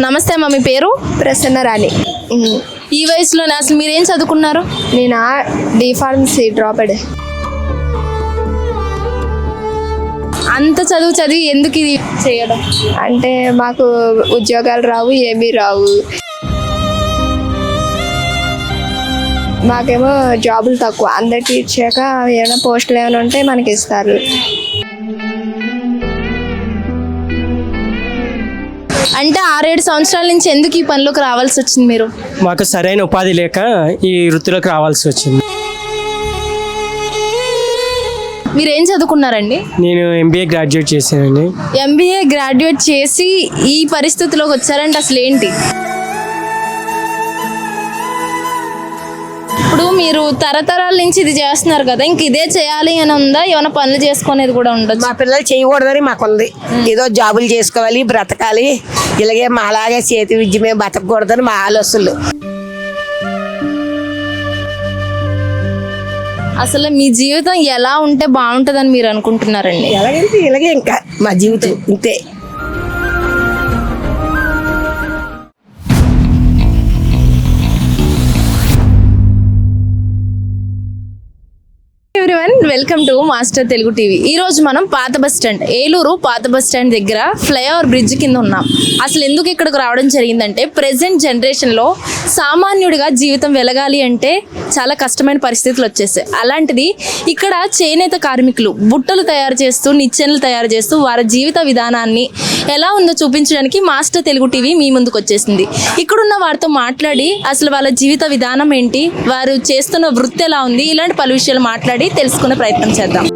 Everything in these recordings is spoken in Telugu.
నమస్తే అమ్మ మీ పేరు? ప్రసన్న రాణి. ఉమ్. ఈ వయసులోనే అసలు మీరు ఏం చదువుకున్నారు? నేను? డి ఫార్మసీ డ్రాప్డ్ అంత చదువు చదివి ఎందుకు ఇది చేయడం? అంటే మాకు ఉద్యోగాలు రావు ఏమీ రావు. మాకేమో జాబులు తక్కువ. అందరికి ఇచ్చాక ఏమైనా పోస్టులు ఏమైనా ఉంటే మనకి ఇస్తారు. అంటే ఆరేడు సంవత్సరాల నుంచి ఎందుకు ఈ పనిలోకి రావాల్సి వచ్చింది మీరు? మాకు సరైన ఉపాధి లేక ఈ వృత్తిలోకి రావాల్సి వచ్చింది. మీరు ఏం చదువుకున్నారండి? నేను ఎంబీఏ గ్రాడ్యుయేట్ చేశానండి. ఎంబీఏ గ్రాడ్యుయేట్ చేసి ఈ పరిస్థితిలోకి వచ్చారంటే అసలు ఏంటి ఇప్పుడు మీరు తరతరాల నుంచి ఇది చేస్తున్నారు కదా ఇంక ఇదే చేయాలి అని ఉందా? ఏమైనా పనులు చేసుకునేది కూడా ఉండదు మా పిల్లలు చేయకూడదని మాకుంది. ఏదో జాబులు చేసుకోవాలి బ్రతకాలి. ఇలాగే మా అలాగే చేతి విద్య మేము బతకూడదని మా ఆలోచనలు. అసలు మీ జీవితం ఎలా ఉంటే బాగుంటుందని మీరు అనుకుంటున్నారండి? ఎలాగంటే ఇలాగే ఇంకా మా జీవితం ఇంతే. Welcome to master Telugu TV. ఈ రోజు మనం పాత బస్ స్టాండ్ ఏలూరు పాత బస్ స్టాండ్ దగ్గర ఫ్లైఓవర్ బ్రిడ్జ్ కింద ఉన్నాం. అసలు ఎందుకు ఇక్కడికి రావడం జరిగిందంటే ప్రెసెంట్ జనరేషన్లో సామాన్యుడిగా జీవితం వెలగాలి అంటే చాలా కష్టమైన పరిస్థితులు వచ్చేసాయి. అలాంటిది ఇక్కడ చేనేత కార్మికులు బుట్టలు తయారు చేస్తూ నిచ్చెనలు తయారు చేస్తూ వారి జీవిత విధానాన్ని ఎలా ఉందో చూపించడానికి మాస్టర్ తెలుగు టీవీ మీ ముందుకు వచ్చేసింది. ఇక్కడున్న వారితో మాట్లాడి అసలు వాళ్ళ జీవిత విధానం ఏంటి వారు చేస్తున్న వృత్తి ఎలా ఉంది ఇలాంటి పలు విషయాలు మాట్లాడి తెలుసుకునే ప్రయత్నం చేద్దాం.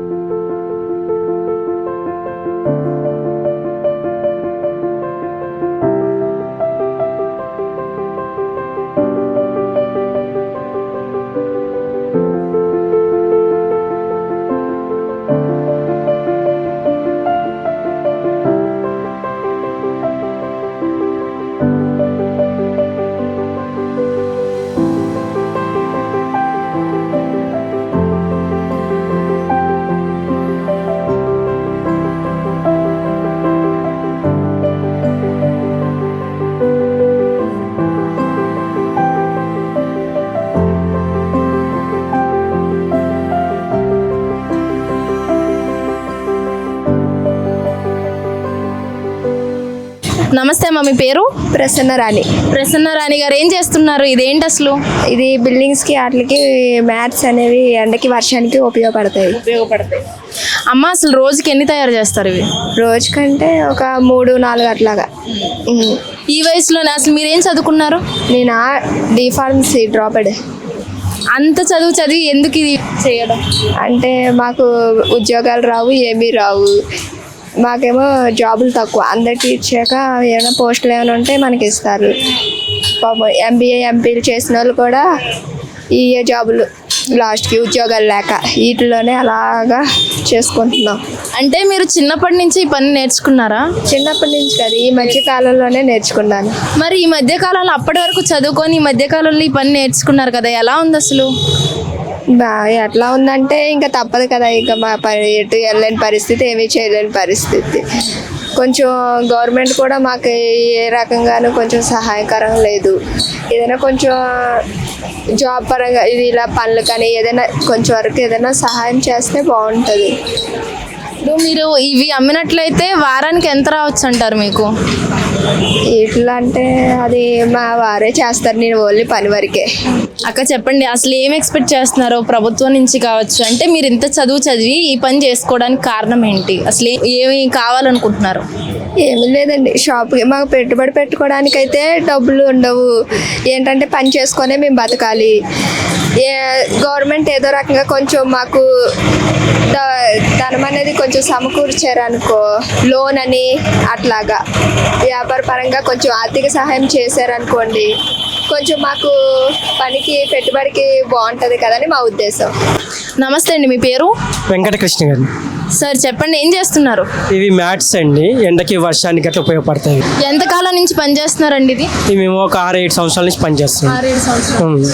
నమస్తే అమ్మ మీ పేరు? ప్రసన్న రాణి. ప్రసన్న రాణి గారు ఏం చేస్తున్నారు? ఇదేంటి అసలు? ఇది బిల్డింగ్స్కి వాటికి మ్యాట్స్ అనేవి ఎండకి వర్షానికి ఉపయోగపడతాయి. ఉపయోగపడతాయి. అమ్మ అసలు రోజుకి ఎన్ని తయారు చేస్తారు ఇవి? రోజుకంటే ఒక మూడు నాలుగు అట్లాగా. ఉమ్. ఈ వయసులోనే అసలు మీరు ఏం చదువుకున్నారు? నేను? D pharmacy dropped. అంత చదువు చదివి ఎందుకు ఇది చేయడం? అంటే మాకు ఉద్యోగాలు రావు ఏమీ రావు. మాకేమో జాబులు తక్కువ. అందరికి ఇచ్చాక ఏమైనా పోస్టులు ఏమైనా ఉంటే మనకి ఇస్తారు. పాపం ఎంబీఏ ఎంపీలు చేసిన వాళ్ళు కూడా ఈ జాబులు లాస్ట్కి ఉద్యోగాలు లేక వీటిలోనే అలాగా చేసుకుంటున్నాం. అంటే మీరు చిన్నప్పటి నుంచి ఈ పని నేర్చుకున్నారా? చిన్నప్పటి నుంచి కదా ఈ మధ్య కాలంలోనే నేర్చుకున్నాను. మరి ఈ మధ్య కాలంలో అప్పటి వరకు చదువుకొని ఈ మధ్య కాలంలో ఈ పని నేర్చుకున్నారు కదా ఎలా ఉంది అసలు? బా ఎట్లా ఉందంటే ఇంకా తప్పదు కదా ఇంకా మా పని ఎటు వెళ్ళలేని పరిస్థితి ఏమీ చేయలేని పరిస్థితి. కొంచెం గవర్నమెంట్ కూడా మాకు ఏ రకంగానూ కొంచెం సహాయకరం లేదు. ఏదైనా కొంచెం జాబ్ పరంగా ఇది ఇలా పనులు కానీ ఏదైనా కొంచెం వరకు ఏదైనా సహాయం చేస్తే బాగుంటుంది. ఇప్పుడు మీరు ఇవి అమ్మినట్లయితే వారానికి ఎంత రావచ్చు అంటారు మీకు? ఇట్లా అంటే అది మా వారే చేస్తారు నేను ఓన్లీ పని వరకే. అక్క చెప్పండి అసలు ఏం ఎక్స్పెక్ట్ చేస్తున్నారో ప్రభుత్వం నుంచి కావచ్చు? అంటే మీరు ఇంత చదువు చదివి ఈ పని చేసుకోవడానికి కారణం ఏంటి? అసలు ఏమి కావాలనుకుంటున్నారు? ఏమీ లేదండి. షాప్కి మాకు పెట్టుబడి పెట్టుకోవడానికైతే డబ్బులు ఉండవు. ఏంటంటే పని చేసుకొనే మేము బతకాలి. గవర్నమెంట్ ఏదో రకంగా కొంచెం మాకు ధనం అనేది కొంచెం సమకూర్చారనుకో లోన్ అని అట్లాగా వ్యాపార పరంగా కొంచెం ఆర్థిక సహాయం చేశారనుకోండి కొంచెం మాకు పనికి పెట్టుబడికి బాగుంటుంది కదని మా ఉద్దేశం. నమస్తే అండి మీ పేరు? వెంకటకృష్ణ గారు. సార్ చెప్పండి ఏం చేస్తున్నారు? ఇవి మ్యాట్స్ అండి. ఎండకి వర్షానికి అట్లా ఉపయోగపడతాయి. ఎంత కాలం నుంచి పనిచేస్తున్నారండి ఇది? ఇవి మేము ఒక ఆరు ఏడు సంవత్సరాల నుంచి పనిచేస్తున్నాం ఆరేడు సంవత్సరాలు. ఉమ్.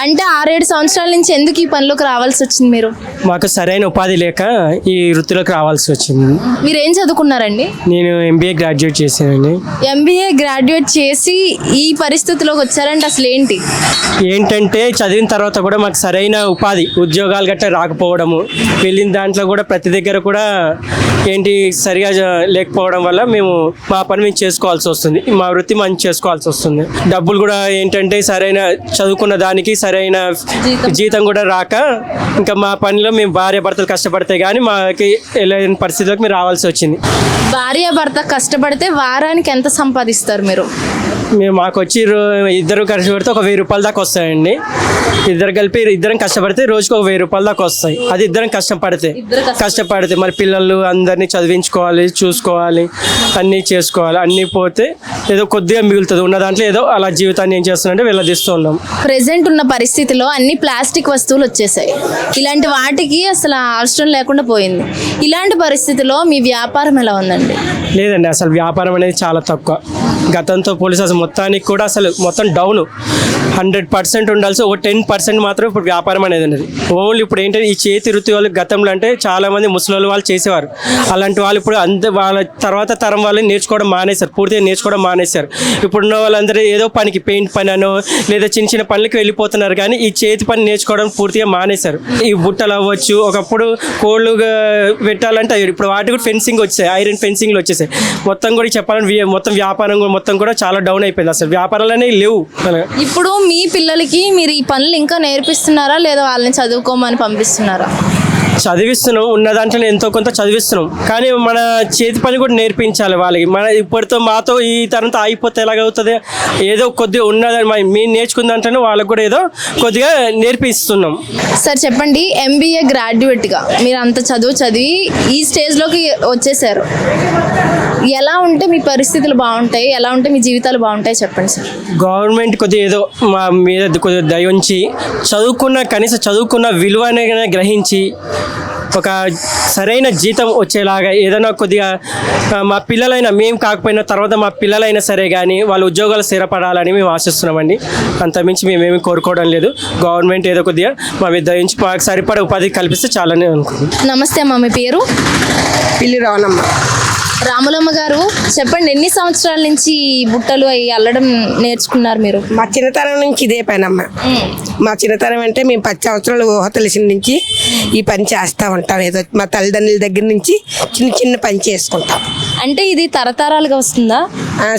అంటే ఆరేడు సంవత్సరాల నుంచి ఎందుకు ఈ పనిలోకి రావాల్సి వచ్చింది మీరు? మాకు సరైన ఉపాధి లేక ఈ వృత్తిలోకి రావాల్సి వచ్చింది. మీరు ఏం చదువుకున్నారండి? నేను ఎంబీఏ గ్రాడ్యుయేట్ చేశానండి. ఎంబీఏ గ్రాడ్యుయేట్ చేసి ఈ పరిస్థితిలోకి వచ్చారంటే అసలు ఏంటి? ఏంటంటే చదివిన తర్వాత కూడా మాకు సరైన ఉపాధి ఉద్యోగాలు గట్రా రాకపోవడము వెళ్ళిన దాంట్లో కూడా ప్రతి దగ్గర కూడా ఏంటి సరిగా లేకపోవడం వల్ల మేము మా పని మేము చేసుకోవాల్సి వస్తుంది. మా వృత్తి మనం చేసుకోవాల్సి వస్తుంది. డబ్బులు కూడా ఏంటంటే సరైన చదువుకున్న దానికి సరైన జీతం. జీతం కూడా రాక ఇంకా మా పనిలో మేము భార్య భర్తలు కష్టపడితే కానీ మాకి వెళ్ళని పరిస్థితిలోకి మేము రావాల్సి వచ్చింది. భార్య భర్త కష్టపడితే వారానికి ఎంత సంపాదిస్తారు మీరు? మేము మాకు వచ్చి ఇద్దరు కష్టపడితే ఒక వెయ్యి రూపాయల దాకా వస్తాయండి. ఇద్దరు కలిపి ఇద్దరం కష్టపడితే రోజుకి ఒక వెయ్యి రూపాయల దాకా వస్తాయి. అది ఇద్దరం కష్టపడితే. ఇద్దరు కష్టపడితే. కష్టపడితే మరి పిల్లలు అందరినీ చదివించుకోవాలి చూసుకోవాలి అన్నీ చేసుకోవాలి అన్నీ పోతే ఏదో కొద్దిగా మిగులుతుంది. ఉన్న దాంట్లో ఏదో అలా జీవితాన్ని ఏం చేస్తున్నామంటే వెళ్ళదీస్తూ ఉన్నాం. ప్రెసెంట్ ఉన్న పరిస్థితిలో అన్ని ప్లాస్టిక్ వస్తువులు వచ్చేసాయి. ఇలాంటి వాటికి అసలు అవసరం లేకుండా పోయింది. ఇలాంటి పరిస్థితిలో మీ వ్యాపారం ఎలా ఉందండి? అండి లేదండి అసలు వ్యాపారం అనేది చాలా తక్కువ. గతంతో పోలీసు అసలు మొత్తానికి కూడా అసలు మొత్తం డౌన్. హండ్రెడ్ పర్సెంట్ ఉండాల్సి ఒక టెన్ పర్సెంట్ మాత్రం ఇప్పుడు వ్యాపారం అనేది ఉన్నది. ఓన్లీ ఇప్పుడు ఏంటంటే ఈ చేతి వృత్తి వాళ్ళు గతంలో అంటే చాలామంది ముసలి వాళ్ళు చేసేవారు. అలాంటి వాళ్ళు ఇప్పుడు అంత వాళ్ళ తర్వాత తరం వాళ్ళు నేర్చుకోవడం మానేశారు. పూర్తిగా నేర్చుకోవడం మానేశారు. ఇప్పుడున్న వాళ్ళందరూ ఏదో పనికి పెయింట్ పని అనో లేదా చిన్న చిన్న పనులకు వెళ్ళిపోతున్నారు కానీ ఈ చేతి పని నేర్చుకోవడం పూర్తిగా మానేశారు. ఈ బుట్టలు అవ్వచ్చు ఒకప్పుడు కోళ్ళు పెట్టాలంటే అవి ఇప్పుడు వాటి కూడా ఫెన్సింగ్ వచ్చాయి. ఐరన్ ఫెన్సింగ్లు వచ్చేసాయి. మొత్తం కూడా చెప్పాలంటే మొత్తం వ్యాపారం కూడా మొత్తం కూడా చాలా డౌన్ అయిపోయింది అసలు. వ్యాపారాలు అనేవి లేవు ఇప్పుడు మీ పిల్లలకి మీరు ఈ పనులు ఇంకా నేర్పిస్తున్నారా? లేదా వాళ్ళని చదువుకోమని పంపిస్తున్నారా? చదివిస్తున్నాం ఉన్న దాంట్లో ఎంతో కొంత చదివిస్తున్నాం. కానీ మన చేతి పని కూడా నేర్పించాలి వాళ్ళకి. మన ఇప్పటితో మాతో ఈ తరంతో అయిపోతే ఎలాగవుతుంది? ఏదో కొద్దిగా ఉన్నదని మేము నేర్చుకున్న దాంట్లోనే వాళ్ళకి కూడా ఏదో కొద్దిగా నేర్పిస్తున్నాం. సార్ చెప్పండి. ఎంబీఏ గ్రాడ్యుయేట్గా మీరు అంత చదువు చదివి ఈ స్టేజ్లోకి వచ్చేసారు. ఎలా ఉంటే మీ పరిస్థితులు బాగుంటాయి? ఎలా ఉంటే మీ జీవితాలు బాగుంటాయి? చెప్పండి సార్. గవర్నమెంట్ కొద్దిగా ఏదో మా మీద కొద్దిగా దయ ఉంచి చదువుకున్న కనీసం చదువుకున్న విలువ గ్రహించి ఒక సరైన జీతం వచ్చేలాగా ఏదైనా కొద్దిగా మా పిల్లలైనా మేము కాకపోయినా తర్వాత మా పిల్లలైనా సరే కానీ వాళ్ళ ఉద్యోగాలు స్థిరపడాలని మేము ఆశిస్తున్నామండి. అంతమించి మేమేమి కోరుకోవడం లేదు. గవర్నమెంట్ ఏదో కొద్దిగా మా మీద మాకు సరిపడే ఉపాధి కల్పిస్తే చాలని అనుకుంటున్నాం. నమస్తే అమ్మ మీ పేరు? పిల్లి రావణమ్మ రాములమ్మ గారు చెప్పండి ఎన్ని సంవత్సరాల నుంచి ఈ బుట్టలు అవి అల్లడం నేర్చుకున్నారు మీరు? మా చిన్నతనం నుంచి ఇదే పని అమ్మ మా చిన్నతనం అంటే మేము పది సంవత్సరాలు ఊహ తెలిసిన నుంచి ఈ పని చేస్తూ ఉంటాం. ఏదో మా తల్లిదండ్రుల దగ్గర నుంచి చిన్న చిన్న పని చేసుకుంటాం. అంటే ఇది తరతరాలుగా వస్తుందా?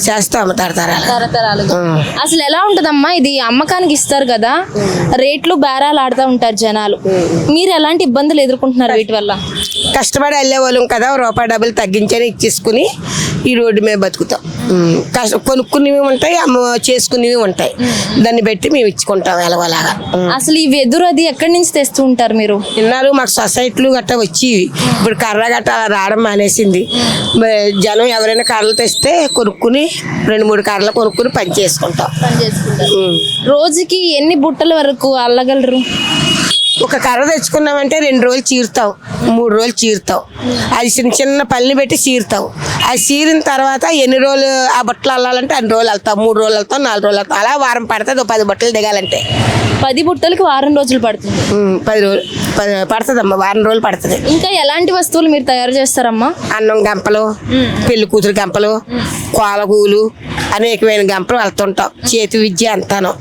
చేస్తాము తరతరాలు. తరతరాలుగా. అసలు ఎలా ఉంటదమ్మా? ఇది అమ్మకానికి ఇస్తారు కదా రేట్లు బేరాలు ఆడుతూ ఉంటారు జనాలు. మీరు ఎలాంటి ఇబ్బందులు ఎదుర్కొంటున్నారు వీటి వల్ల? కష్టపడి వెళ్ళే వాళ్ళం కదా రూపాయి డబ్బులు తగ్గించని ఇచ్చేసుకుని ఈ రోడ్డు మీద బతుకుతాం. కష్ట కొనుక్కునేవి ఉంటాయి అమ్మ చేసుకునేవి ఉంటాయి. దాన్ని బట్టి మేము ఇచ్చుకుంటాం ఎలవలాగా అసలు ఈ వెదురు అది ఎక్కడి నుంచి తెస్తూ ఉంటారు మీరు? ఇన్నారు మాకు సొసైటీలు గట్ట వచ్చి ఇప్పుడు కర్ర గట్ట రావడం మానేసింది. జనం ఎవరైనా కర్రలు తెస్తే కొనుక్కుని రెండు మూడు కర్రలు కొనుక్కుని పని చేసుకుంటాం. రోజుకి ఎన్ని బుట్టల వరకు అల్లగలరు? ఒక కర్ర తెచ్చుకున్నామంటే రెండు రోజులు చీరుతాం మూడు రోజులు చీరుతాం అది చిన్న చిన్న పళ్ళని పెట్టి చీరుతాం అది చీరిన తర్వాత ఎన్ని రోజులు ఆ బట్టలు అల్లాలంటే అన్ని రోజులు వెళ్తాం మూడు రోజులు వెళ్తాం నాలుగు రోజులు వెళ్తాం అలా వారం పడుతుంది ఒక పది బట్టలు దిగాలంటే. పది బుట్టలకి వారం రోజులు పడుతుంది. పది రోజులు పడుతుందమ్మా వారం రోజులు పడుతుంది. ఇంకా ఎలాంటి వస్తువులు మీరు తయారు చేస్తారమ్మా? అన్నం గంపలు పెళ్ళి కూతురు గంపలు కోలగూలు అనేకమైన గంపలు వెళ్తుంటాం చేతి విద్య అంతాను.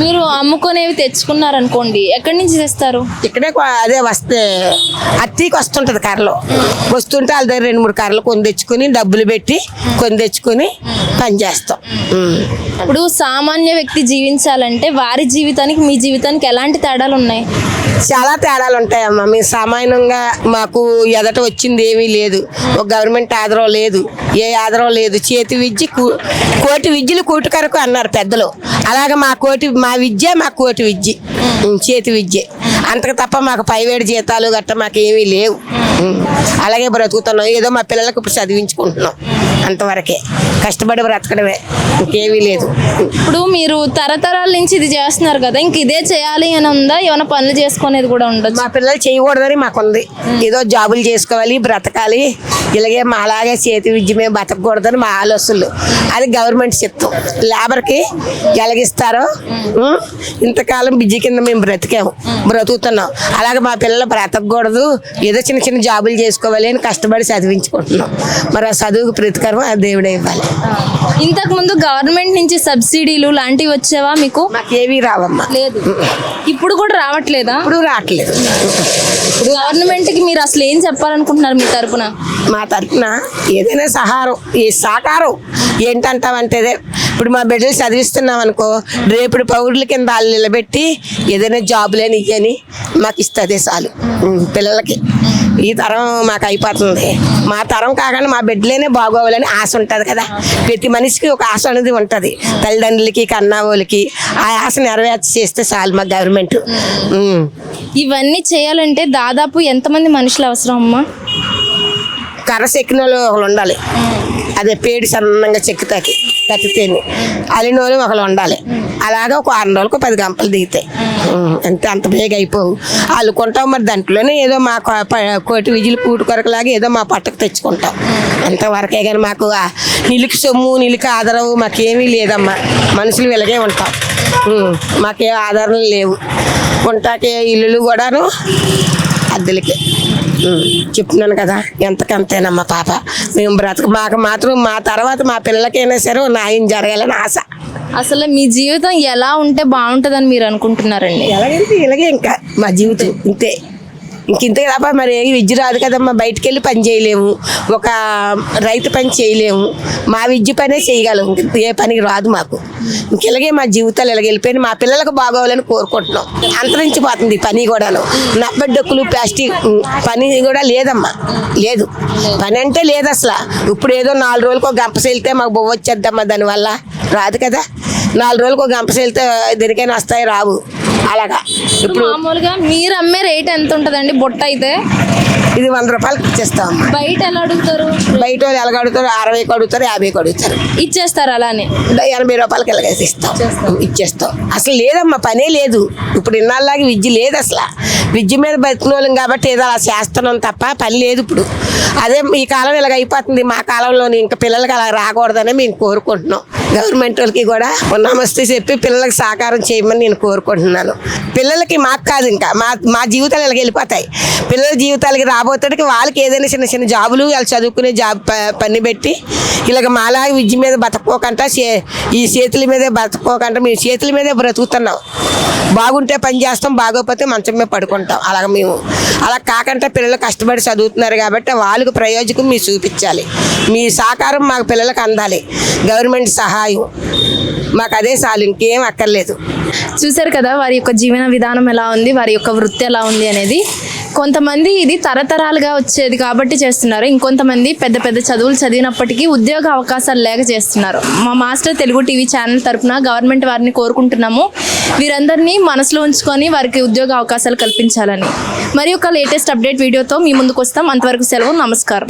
మీరు అమ్ముకునేవి తెచ్చుకున్నారనుకోండి ఎక్కడి నుంచి తెస్తారు ఇక్కడే అదే వస్తే అత్తికి వస్తుంటది కర్రలు వస్తుంటే వాళ్ళ దగ్గర రెండు మూడు కర్రలు కొని తెచ్చుకుని డబ్బులు పెట్టి కొని తెచ్చుకుని పని చేస్తాం. ఇప్పుడు సామాన్య వ్యక్తి జీవించాలంటే వారి జీవితానికి మీ జీవితానికి ఎలాంటి తేడాలు ఉన్నాయి? చాలా తేడాలు ఉంటాయమ్మా. మేము సామాన్యంగా మాకు ఎదట వచ్చింది ఏమీ లేదు. ఒక గవర్నమెంట్ ఆధారం లేదు. ఏ ఆధారం లేదు. చేతి విద్య కోటి విద్యలు కూటి కరకు అన్నారు పెద్దలు. అలాగే మా కోటి మా విద్య మా కోటి విద్య. చేతి విద్య. అంతకు తప్ప మాకు పైవేడు జీతాలు గట్ట మాకు ఏమీ లేవు అలాగే బ్రతుకుతున్నాం. ఏదో మా పిల్లలకు ఇప్పుడు చదివించుకుంటున్నాం. అంతవరకే. కష్టపడి బ్రతకడమే. ఇంకేమీ లేదు. ఇప్పుడు మీరు తరతరాల నుంచి ఇది చేస్తున్నారు కదా ఇంక ఇదే చేయాలి అని ఉందా? ఏమైనా పనులు చేసుకునేది కూడా ఉండొచ్చు. మా పిల్లలు చేయకూడదని మాకుంది. ఏదో జాబులు చేసుకోవాలి బ్రతకాలి. ఇలాగే మా అలాగే చేతి విద్య మేము బతకూడదని మా ఆలోచనలు. అది గవర్నమెంట్ చిత్తం లేబర్కి ఎలాగిస్తారో ఇంతకాలం బిజీ కింద మేము బ్రతికాము. బ్రతుకుతున్నాం. అలాగే మా పిల్లలు బ్రతకూడదు ఏదో చిన్న చిన్న జాబులు చేసుకోవాలి అని కష్టపడి చదివించుకుంటున్నాం. మరి ఆ చదువుకు ప్రతికారం ఆ దేవుడే ఇవ్వాలి. ఇంతకు ముందు గవర్నమెంట్ నుంచి సబ్సిడీలు లాంటివి వచ్చేవా మీకు? మాకేమీ రావమ్మా. లేదు. ఇప్పుడు కూడా రావట్లేదా? ఇప్పుడు రావట్లేదు. గవర్నమెంట్కి మీరు అసలు ఏం చెప్పాలనుకుంటున్నారు మీ తరపున? మా తరఫున ఏదైనా సహారం ఏ సహకారం ఏంటంటావంటే. ఇప్పుడు మా బిడ్డలు చదివిస్తున్నాం అనుకో రేపుడు పౌరుల కింద వాళ్ళు నిలబెట్టి ఏదైనా జాబులేని ఇయ్యని మాకు ఇస్తుంది చాలు. పిల్లలకి. ఈ తరం మాకు అయిపోతుంది. మా తరం కాకుండా మా బిడ్డలేనే బాగోవాలని ఆశ ఉంటుంది కదా. ప్రతి మనిషికి ఒక ఆశ అనేది ఉంటుంది. తల్లిదండ్రులకి కన్నావులకి ఆ ఆశ నెరవేర్చి చేస్తే చాలు మా గవర్నమెంట్. ఇవన్నీ చేయాలంటే దాదాపు ఎంతమంది మనుషులు అవసరం అమ్మా? కర్ర చెక్కిన వాళ్ళు ఒకళ్ళు ఉండాలి. అదే పేడి సన్నంగా చెక్కుతాకి కత్తితేని అలినోళ్ళు ఒకళ్ళు ఉండాలి. అలాగే ఒక ఆరు రోజులకు పది గంపలు దిగుతాయి. అంతే అంత బేగ అయిపోవు. అల్లుకుంటాం మరి దాంట్లోనే ఏదో మా ప- కోటి విజులు కూటు కొరకలాగా ఏదో మా పట్టకు తెచ్చుకుంటాం. అంతవరకే కానీ మాకు నిలికి సొమ్ము నిలికి ఆధారం మాకేమీ లేదమ్మా. మనుషులు వెలగే ఉంటాం. మాకేం ఆధారం లేవు. ఉంటాకే ఇల్లులు కూడాను అద్దెలకి. చెప్తున్నాను కదా ఎంతకంతేనమ్మా పాప. మేము బ్రతక మాకు మాత్రం మా తర్వాత మా పిల్లలకైనా సరే ఓ న్యాయం జరగాలని ఆశ. అసలు మీ జీవితం ఎలా ఉంటే బాగుంటుందని మీరు అనుకుంటున్నారండి? ఎలాగంటే ఇలాగే ఇంకా మా జీవితం ఇంతే. ఇంతే తప్ప మరి ఏ విద్య రాదు కదమ్మా బయటికి వెళ్ళి పని చేయలేము. ఒక రైతు పని చేయలేము. మా విద్య పనే చేయగలం. ఏ పనికి రాదు మాకు. ఇంకెలాగే మా జీవితాలు ఇలాగ వెళ్ళిపోయిన మా పిల్లలకు బాగోవాలని కోరుకుంటున్నాం. అంతరించిపోతుంది పని కూడాను. నబ్బడ్డొక్కులు ప్లాస్టిక్ పని కూడా లేదమ్మా. లేదు. పని అంటే లేదు అసలు. ఇప్పుడు ఏదో నాలుగు రోజులకు ఒక గంప వెళ్తే మాకు బొవ్వ వచ్చేద్దమ్మా దానివల్ల. రాదు కదా. నాలుగు రోజులకు ఒక గంప వెళ్తే దేనికైనా వస్తాయి రావు. అలాగా. ఇప్పుడు మామూలుగా మీరు అమ్మే రేట్ ఎంత ఉంటుందండి? బుట్ట అయితే? ఇది వంద రూపాయలకి ఇచ్చేస్తాం బయట ఎలా అడుగుతారు? బయట వాళ్ళు ఎలాగ అడుగుతారు? అరవైకి అడుగుతారు యాభైకి అడుగుతారు. ఇచ్చేస్తారు అలానే? ఎనభై రూపాయలకి ఎలాగేసి ఇస్తాం? ఇచ్చేస్తాం. అసలు లేదమ్మా పనే లేదు. ఇప్పుడు ఇన్నాళ్ళలాగా విద్య లేదు అసలు. విద్య మీద బతికిన వాళ్ళం కాబట్టి ఏదో అలా చేస్తున్నాం తప్ప పని లేదు ఇప్పుడు. అదే ఈ కాలం ఇలాగ అయిపోతుంది. మా కాలంలోని ఇంకా పిల్లలకి అలా రాకూడదని మేము కోరుకుంటున్నాం. గవర్నమెంట్ వాళ్ళకి కూడా నమస్తే చెప్పి పిల్లలకి సహకారం చేయమని నేను కోరుకుంటున్నాను. పిల్లలకి మాకు కాదు ఇంకా. మా మా జీవితాలు ఇలాగ వెళ్ళిపోతాయి. పిల్లల జీవితాలకి రాబోతాడికి వాళ్ళకి ఏదైనా చిన్న చిన్న జాబులు వాళ్ళు చదువుకునే జాబ్ ప- పని పెట్టి ఇలాగ మాలా విద్య మీద బతకపోకుండా చే- ఈ చేతుల మీదే బతకపోకుండా మేము చేతుల మీదే బ్రతుకుతున్నాం. బాగుంటే పని చేస్తాం బాగోకపోతే మంచం మీద పడుకుంటాం. అలాగ మేము. అలా కాకుండా పిల్లలు కష్టపడి చదువుతున్నారు కాబట్టి వాళ్ళకు ప్రయోజకం మీరు చూపించాలి. మీ సహకారం మాకు పిల్లలకు అందాలి. గవర్నమెంట్ సహాయం. మాకు అదే చాలు ఇంకేం అక్కర్లేదు. చూశారు కదా వారి యొక్క జీవన విధానం ఎలా ఉంది వారి యొక్క వృత్తి ఎలా ఉంది అనేది. కొంతమంది ఇది తరతరాలుగా వచ్చేది కాబట్టి చేస్తున్నారు. ఇంకొంతమంది పెద్ద పెద్ద చదువులు చదివినప్పటికీ ఉద్యోగ అవకాశాలు లేక చేస్తున్నారు. మా మాస్టర్ తెలుగు టీవీ ఛానల్ తరపున గవర్నమెంట్ వారిని కోరుకుంటున్నాము. వీరందరినీ మనసులో ఉంచుకొని వారికి ఉద్యోగ అవకాశాలు కల్పించాలని. మరి ఒక లేటెస్ట్ అప్డేట్ వీడియోతో మీ ముందుకు వస్తాం. అంతవరకు సెలవు నమస్కారం.